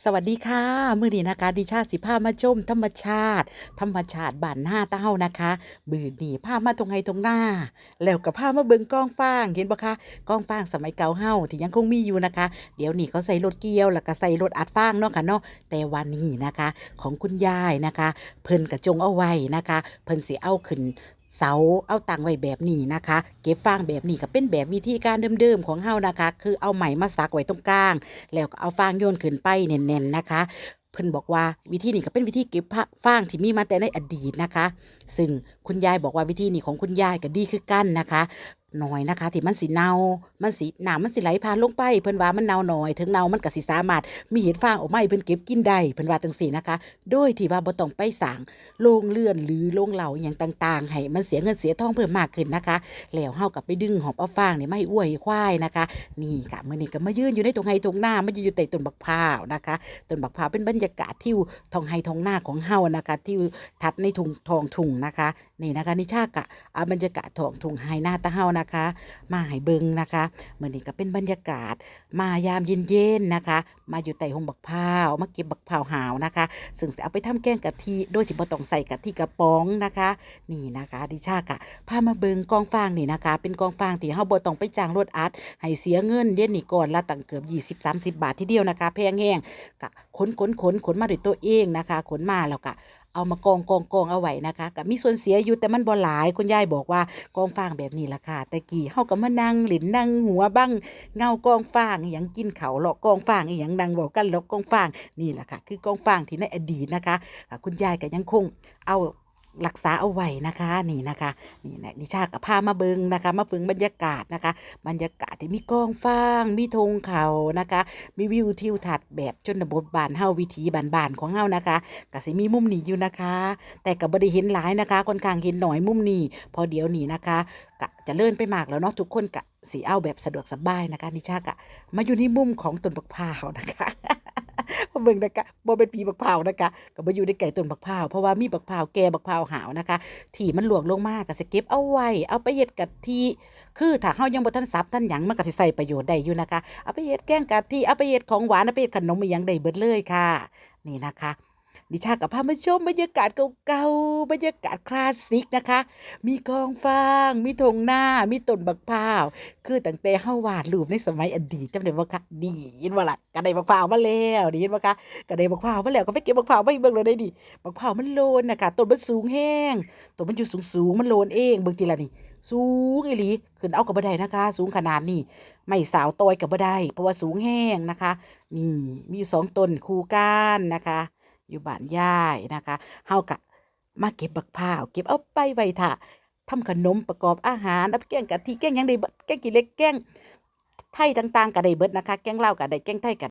สวัสดีค่ะมื้อนี้นะคะ ดิชาสิพามาชมธรรมชาติ ธรรมชาติบ้านหนาตาเฮานะคะมื้อนี้พามาตรงไห้ตรงหน้า แล้วก็พามาเบิงกล้องฟางเห็นบ่คะกล้องฟางสมัยเก่าเฮาที่ยังคงมีอยู่นะคะ เดี๋ยวนี้เขาใส่รถเกียวแล้วก็ใส่รถอัดฟางเนาะค่ะเนาะแต่วันนี้นะคะ ของคุณยายนะคะ เพิ่นกระจงเอาไว้นะคะ เพิ่นสิเอาขึ้น เสาเอาตังไว้แบบนี้นะคะ เก็บฟางแบบนี้ก็เป็นแบบวิธีการเดิมๆของเฮานะคะ คือเอาไหมมาซักไว้ตรงกลาง แล้วก็เอาฟางโยนขึ้นไปแน่นๆนะคะ เพิ่นบอกว่าวิธีนี้ก็เป็นวิธีเก็บฟางที่มีมาแต่ในอดีตนะคะ ซึ่งคุณยายบอกว่าวิธีนี้ของคุณยายก็ดีคือกันนะคะ หน้อยนะคะที่มันสิเนามันสิน้ำมันสิไหลผ่านลงไปเพิ่นว่ามันเนาหน่อย ถึงเนามันก็สิสามารถมีเห็ดฟางออกมาให้เพิ่นเก็บกินได้เพิ่นว่าจังซี่นะคะ โดยที่ว่าบ่ต้องไปสร้างโรงเรือนหรือโรงเหล่าอย่างต่างๆ ให้มันเสียเงินเสียทองเพิ่มมากขึ้นนะคะ แล้วเฮาก็ไปดึงหอบเอาฟางนี่มาให้อ้วยควายนะคะ นี่ค่ะมื้อนี้ก็มายืนอยู่ในตรงไห้ตรงหน้ามันอยู่ใต้ต้นบักพร้าวนะคะต้นบักพร้าวเป็นบรรยากาศที่ทองไห้ทองหน้าของเฮานะคะที่ทัดในทุ่งทองทุ่งนะคะ นี่นะคะนิชากะเอาบรรยากาศทองทุ่งไห้หน้าตาเฮานะคะ มาให้เบิ่งนะคะมื้อนี้ก็เป็นบรรยากาศ มายามเย็นๆนะคะ มาอยู่ใต้ห่มบักพร้าวมาเก็บบักพร้าวหาวนะคะ ซึ่งจะเอาไปทำแกงกะทิโดยที่บ่ต้องใส่กะทิกระป๋องนะคะ นี่นะคะ ดิชากะพามาเบิงกองฟางนี่นะคะ เป็นกองฟางที่เฮาบ่ต้องไปจ้างรถอัดให้เสียเงินเดี๋ยวนี้ก่อนละตั้งเกือบ 20 30 บาททีเดียวนะคะแพงแห้งกะขนขนขนขนมาด้วยตัวเองนะคะ ขนมาแล้วก็ เอามากองกองกองเอาไว้นะคะก็มีส่วนเสียอยู่แต่มันบ่หลายคุณยายบอกว่ากองฟางแบบนี้ล่ะค่ะแต่กี่เฮาก็มานั่งหลินนั่งหัวบ้างเงากองฟางอหยังกินเขาหลอกกองฟางอหยังนั่งบอกกันหลอกกองฟางนี่แหละค่ะคือกองฟางที่ในอดีตนะคะค่ะคุณยายก็ยังคงเอา รักษาเอาไว้นะคะนี่นะคะนี่นะนิชากับพามาเบิงนะคะ มาเบิงบรรยากาศนะคะ บรรยากาศที่มีกองฟางมีธงเขานะคะ มีวิวทิวทัศน์แบบชนบทบ้านเฮาวิถีบ้านๆของเฮานะคะก็สิมีมุมนี้อยู่นะคะ แต่ก็บ่ได้เห็นหลายนะคะค่อนข้างเห็นหน่อยมุมนี้พอเดี๋ยวนี้นะคะกะจะเลื่อนไปมากแล้วเนาะทุกคนกะสิเอาแบบสะดวกสบายนะคะนิชากะมาอยู่ในมุมของต้นบักพร้าวนะคะ มาเบิ่งนะคะบ่เป็นปีบักพร้าวนะคะก็บ่อยู่ในไก่ต้นบักพร้าวเพราะว่ามีบักพร้าวแก่บักพร้าวหาวนะคะ ที่มันหลวงลงมาก็สิเก็บเอาไว้ เอาไปเฮ็ดกะทิคือถ้าเฮายังบ่ทันสับทันหยังมันก็สิใช้ประโยชน์ได้อยู่นะคะ เอาไปเฮ็ดแกงกะทิเอาไปเฮ็ดของหวานเอาไปเฮ็ดขนมอีหยังได้เบิดเลยค่ะ นี่นะคะ ดิชากับพามาชมบรรยากาศเก่าๆ บรรยากาศคลาสสิกนะคะ มีกองฟาง มีธงหน้า มีต้นบักพร้าว คือตั้งแต่เฮาวาดรูปในสมัยอดีตจำได้บ่คะดียินบ่ล่ะก็ไดบักพร้าวมาแล้วดียินบ่คะก็ไดบักพร้าวมาแล้วก็ไปเก็บบักพร้าวมาให้เบิ่งเลยได้ดิบักพร้าวมันโลนนะคะต้นมันสูงแห้ง ต้นมันอยู่สูงๆ มันโลนเองเบิ่งทีละนี่ สูงอีหลี ขึ้นเอากับบ่ได้นะคะ สูงขนาดนี้ ไม่สาวตอยกับบ่ได้เพราะว่าสูงแห้งนะคะ นี่ มีอยู่สองต้นคู่กันนะคะ อยู่บ้านยายนะคะเฮากะมาเก็บบักพร้าวเก็บเอาไปไว้ท่าทำขนมประกอบอาหารอับแกงกะทิแกงยังได้เบิดแกงกี่เล็กแกงไทยต่างๆก็ได้เบิดนะคะ แกงเลาก็ได้แกงไทยก็